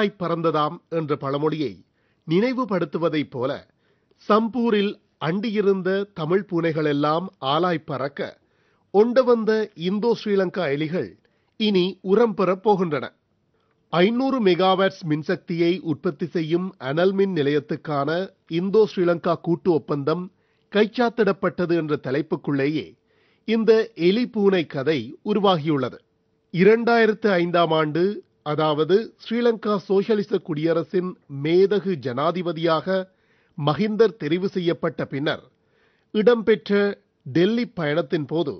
ஆய் பறந்ததாம் என்ற பழமொழியை நினைவுபடுத்துவதைப் போல சம்பூரில் அண்டியிருந்த தமிழ் பூனைகளெல்லாம் ஆலாய் பறக்க ஒண்ட வந்த இந்தோ ஸ்ரீலங்கா எலிகள் இனி உரம் பெறப் போகின்றன. ஐநூறு மெகாவாட்ஸ் மின்சக்தியை உற்பத்தி செய்யும் அனல் மின் நிலையத்துக்கான இந்தோ ஸ்ரீலங்கா கூட்டு ஒப்பந்தம் கைச்சாத்திடப்பட்டது என்ற தலைப்புக்குள்ளேயே இந்த எலி பூனை கதை உருவாகியுள்ளது. இரண்டாயிரத்து ஐந்தாம் ஆண்டு அதாவது ஸ்ரீலங்கா சோசியலிச குடியரசின் மேதகு ஜனாதிபதியாக மஹிந்தர் தெரிவு செய்யப்பட்ட பின்னர் இடம்பெற்ற டெல்லி பயணத்தின் போது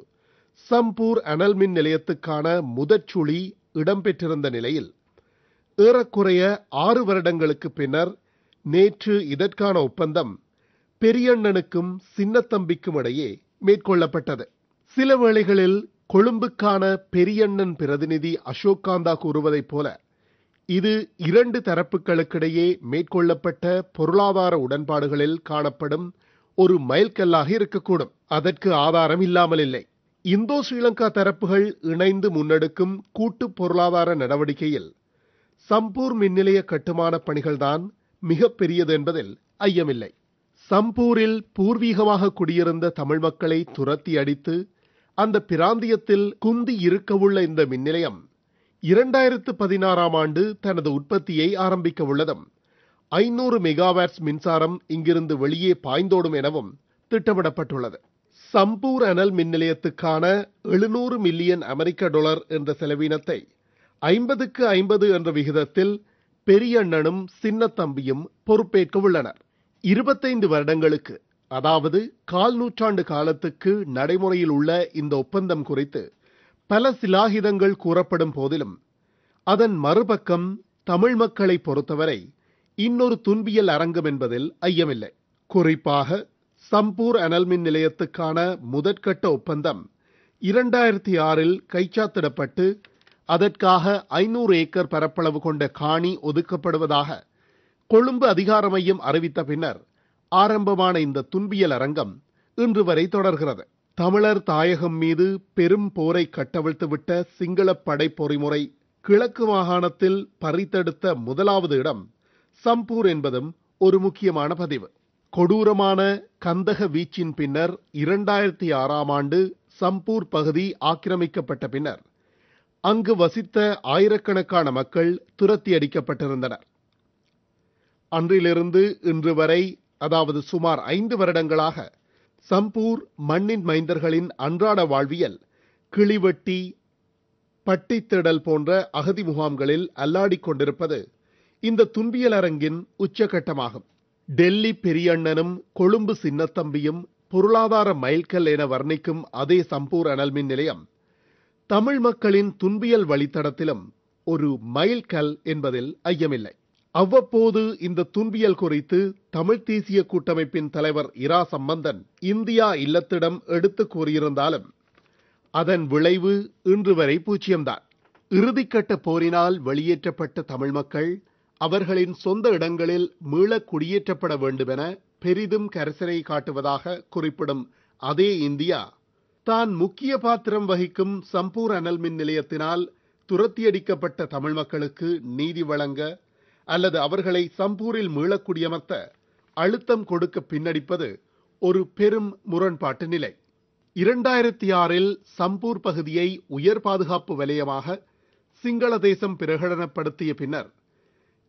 சம்பூர் அனல் மின் நிலையத்துக்கான முதற்சுழி இடம்பெற்றிருந்த நிலையில் ஏறக்குறைய ஆறு வருடங்களுக்கு பின்னர் நேற்று இதற்கான ஒப்பந்தம் பெரியண்ணனுக்கும் சின்னத்தம்பிக்கும் இடையே மேற்கொள்ளப்பட்டது. சில வேளைகளில் கொழும்புக்கான பெரியண்ணன் பிரதிநிதி அசோக்காந்தா கூறுவதைப் போல இது இரண்டு தரப்புகளுக்கிடையே மேற்கொள்ளப்பட்ட பொருளாதார உடன்பாடுகளில் காணப்படும் ஒரு மைல்கல்லாக இருக்கக்கூடும். அதற்கு ஆதாரம் இல்லாமல் இல்லை. இந்தோ ஸ்ரீலங்கா தரப்புகள் இணைந்து முன்னெடுக்கும் கூட்டு பொருளாதார நடவடிக்கையில் சம்பூர் மின்நிலைய கட்டுமான பணிகள்தான் மிகப்பெரியது என்பதில் ஐயமில்லை. சம்பூரில் பூர்வீகமாக குடியிருந்த தமிழ் மக்களை துரத்தி அடித்து அந்த பிராந்தியத்தில் குந்தி இருக்கவுள்ள இந்த மின் நிலையம் இரண்டாயிரத்து பதினாறாம் ஆண்டு தனது உற்பத்தியை ஆரம்பிக்க உள்ளதும் ஐநூறு மெகாவாட்ஸ் மின்சாரம் இங்கிருந்து வெளியே பாய்ந்தோடும் எனவும் திட்டமிடப்பட்டுள்ளது. சம்பூர் அனல் மின் நிலையத்துக்கான எழுநூறு மில்லியன் அமெரிக்க டாலர் என்ற செலவினத்தை ஐம்பதுக்கு ஐம்பது என்ற விகிதத்தில் பெரியண்ணனும் சின்னத்தம்பியும் பொறுப்பேற்க உள்ளனர். இருபத்தைந்து வருடங்களுக்கு அதாவது கால் நூற்றாண்டு காலத்துக்கு நடைமுறையில் உள்ள இந்த ஒப்பந்தம் குறித்து பல சிலாகிதங்கள் கூறப்படும் போதிலும் அதன் மறுபக்கம் தமிழ் மக்களை பொறுத்தவரை இன்னொரு துன்பியல் அரங்கம் என்பதில் ஐயமில்லை. குறிப்பாக சம்பூர் அனல் மின் நிலையத்துக்கான முதற்கட்ட ஒப்பந்தம் இரண்டாயிரத்தி ஆறில் கைச்சாத்திடப்பட்டு அதற்காக ஐநூறு ஏக்கர் பரப்பளவு கொண்ட காணி ஒதுக்கப்படுவதாக கொழும்பு அதிகார மையம் அறிவித்த பின்னர் ஆரம்பமான இந்த துன்பியல் அரங்கம் இன்று வரை தொடர்கிறது. தமிழர் தாயகம் மீது பெரும் போரை கட்டவிழ்த்துவிட்ட சிங்கள படை பொறிமுறை கிழக்கு மாகாணத்தில் பறித்தெடுத்த முதலாவது இடம் சம்பூர் என்பதும் ஒரு முக்கியமான பதிவு. கொடூரமான கந்தக வீச்சின் பின்னர் இரண்டாயிரத்தி ஆறாம் ஆண்டு சம்பூர் பகுதி ஆக்கிரமிக்கப்பட்ட பின்னர் அங்கு வசித்த ஆயிரக்கணக்கான மக்கள் துரத்தி அடிக்கப்பட்டிருந்தனர் அன்றிலிருந்து இன்று வரை அதாவது சுமார் ஐந்து வருடங்களாக சம்பூர் மண்ணின் மைந்தர்களின் அன்றாட வாழ்வியல் கிளிவெட்டி பட்டித்திடல் போன்ற அகதி முகாம்களில் அல்லாடிக் கொண்டிருப்பது இந்த துன்பியல் அரங்கின் உச்சகட்டமாகும். டெல்லி பெரியண்ணனும் கொழும்பு சின்னத்தம்பியும் பொருளாதார மைல்கல் என வர்ணிக்கும் அதே சம்பூர் அனல் மின் நிலையம் தமிழ் மக்களின் துன்பியல் வழித்தடத்திலும் ஒரு மைல்கல் என்பதில் ஐயமில்லை. அவ்வப்போது இந்த துன்பியல் குறித்து தமிழ் தேசிய கூட்டமைப்பின் தலைவர் இரா சம்பந்தன் இந்தியா இல்லத்திடம் எடுத்து கூறியிருந்தாலும் அதன் விளைவு இன்று வரை பூச்சியம்தான் இறுதிக்கட்ட போரினால் வெளியேற்றப்பட்ட தமிழ் மக்கள் அவர்களின் சொந்த இடங்களில் மீள குடியேற்றப்பட வேண்டுமென பெரிதும் கரிசனை காட்டுவதாக குறிப்பிடும் அதே இந்தியா தான் முக்கிய பாத்திரம் வகிக்கும் சம்பூர் அனல் மின் நிலையத்தினால் துரத்தியடிக்கப்பட்ட தமிழ் மக்களுக்கு நீதி வழங்க அல்லது அவர்களை சம்பூரில் மீளக்குடியமர்த்த அழுத்தம் கொடுக்க பின்னடிப்பது ஒரு பெரும் முரண்பாட்டு நிலை. இரண்டாயிரத்தி ஆறில் சம்பூர் பகுதியை உயர் பாதுகாப்பு வலயமாக சிங்கள தேசம் பிரகடனப்படுத்திய பின்னர்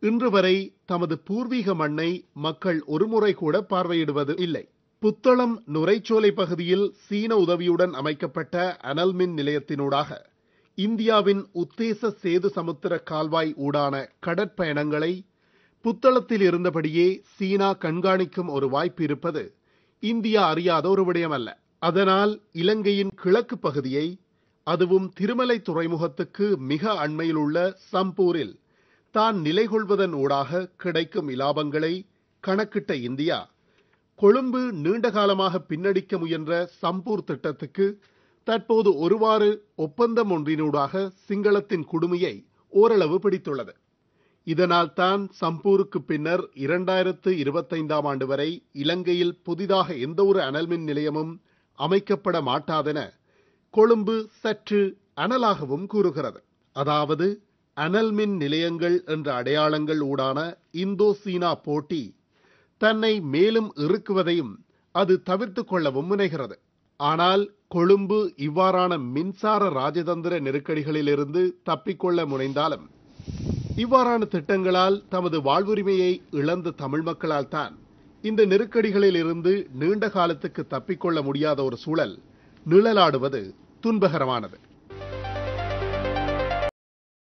இன்று வரை தமது பூர்வீக மண்ணை மக்கள் ஒருமுறை கூட பார்வையிடுவது இல்லை. புத்தளம் நுரைச்சோலை பகுதியில் சீன உதவியுடன் அமைக்கப்பட்ட அனல் மின் நிலையத்தினூடாக இந்தியாவின் உத்தேச சேது சமுத்திர கால்வாய் ஊடான கடற்பயணங்களை புத்தளத்தில் இருந்தபடியே சீனா கண்காணிக்கும் ஒரு வாய்ப்பு இருப்பது இந்தியா அறியாத ஒரு விடயமல்ல. அதனால் இலங்கையின் கிழக்கு பகுதியை அதுவும் திருமலை துறைமுகத்துக்கு மிக அண்மையில் உள்ள சம்பூரில் தான் நிலை கொள்வதன் ஊடாக கிடைக்கும் இலாபங்களை கணக்கிட்ட இந்தியா கொழும்பு நீண்ட காலமாக பின்னடிக்க முயன்ற சம்பூர் திட்டத்துக்கு தற்போது ஒருவாறு ஒப்பந்தம் ஒன்றினூடாக சிங்களத்தின் குடுமையை ஓரளவு பிடித்துள்ளது. இதனால் தான் சம்பூருக்கு பின்னர் இரண்டாயிரத்து இருபத்தைந்தாம் ஆண்டு வரை இலங்கையில் புதிதாக எந்தவொரு அனல்மின் நிலையமும் அமைக்கப்பட மாட்டாதென கொழும்பு சற்று அனலாகவும் கூறுகிறது. அதாவது அனல் மின் நிலையங்கள் என்ற அடையாளங்கள் ஊடான இந்தோ சீனா போட்டி தன்னை மேலும் இறுக்குவதையும் அது தவிர்த்து கொள்ளவும் முனைகிறது. ஆனால் கொழும்பு இவ்வாறான மின்சார ராஜதந்திர நெருக்கடிகளிலிருந்து தப்பிக்கொள்ள முனைந்தாலும் இவ்வாறான திட்டங்களால் தமது வாழ்வுரிமையை இழந்த தமிழ் மக்களால் தான் இந்த நெருக்கடிகளில் இருந்து நீண்ட காலத்துக்கு தப்பிக்கொள்ள முடியாத ஒரு சூழல் நிழலாடுவது துன்பகரமானது.